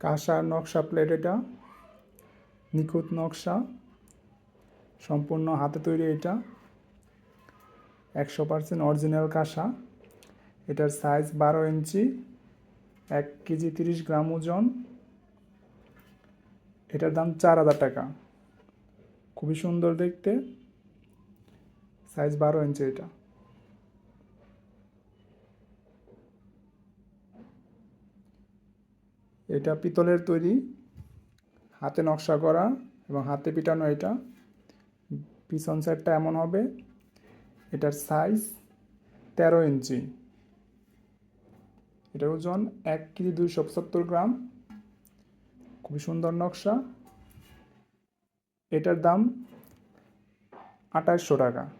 কাঁসার নকশা প্লেট এটা, নিখুঁত নকশা, সম্পূর্ণ হাতে তৈরি এটা, একশো পার্সেন্ট অরিজিনাল কাঁসা। এটার সাইজ বারো ইঞ্চি, এক কেজি তিরিশ গ্রাম ওজন। এটার দাম চার হাজার টাকা। খুবই সুন্দর দেখতে। সাইজ বারো ইঞ্চি এটা। এটা পিতলের তৈরি। হাতে নকশা করা এবং হাতে পিটানো এটা। পিছন সাইডটা এমন হবে। এটার সাইজ তেরো ইঞ্চি। এটার ওজন এক কেজি দুইশো পঁচাত্তর গ্রাম। খুবই সুন্দর নকশা। এটার দাম আঠাশশো টাকা।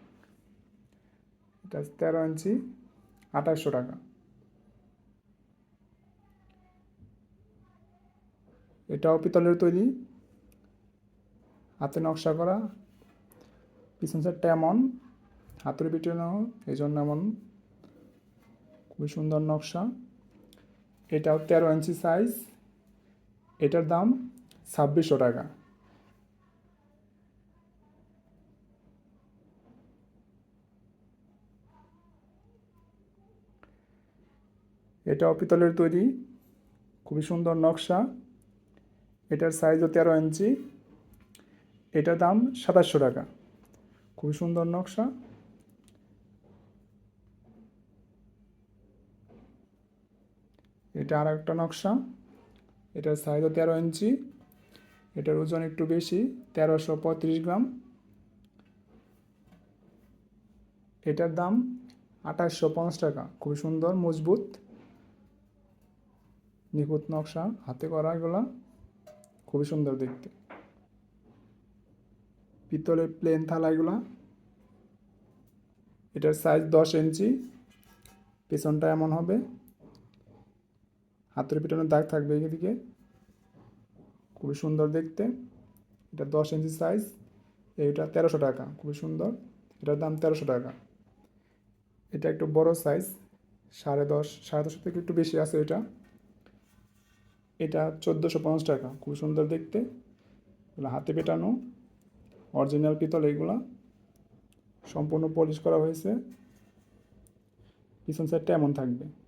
এটা তেরো ইঞ্চি আঠাশশো টাকা। এটাও পিতলের তৈরি। হাতে নকশা করা। পিছন সাইডটা এমন। হাতের পিটানো এই জন্য এমন। খুবই সুন্দর নকশা। এটাও তেরো ইঞ্চি সাইজ এটার দাম ছাব্বিশশো টাকা। এটাও পিতলের তৈরি। খুবই সুন্দর নকশা। এটার সাইজও তেরো ইঞ্চি এটার দাম সাতাশশো টাকা। খুবই সুন্দর নকশা। এটা আর একটা নকশা। এটার সাইজও তেরো ইঞ্চি এটার ওজন একটু বেশি, তেরোশো পঁয়ত্রিশ গ্রাম। এটার দাম আঠাশশো পঞ্চাশ টাকা। খুবই সুন্দর, মজবুত, নিখুঁত নকশা, হাতে করা এগুলা। খুবই সুন্দর দেখতে। পিতলের প্লেন থালা এগুলা এটার সাইজ দশ ইঞ্চি পেছনটা এমন হবে। হাতের পিটানোর দাগ থাকবে এদিকে। খুবই সুন্দর দেখতে। এটা দশ ইঞ্চি সাইজ এটা তেরোশো টাকা, খুবই সুন্দর। এটার দাম তেরোশো টাকা। এটা একটু বড় সাইজ সাড়ে দশ সাড়ে দশ থেকে একটু বেশি আছে এটা। এটা চোদ্দোশো পঞ্চাশ টাকা। খুব সুন্দর দেখতে। এগুলো হাতে পেটানো অরিজিনাল পিতল এইগুলা সম্পূর্ণ পলিশ করা হয়েছে। পিছন সাইডটা এমন থাকবে।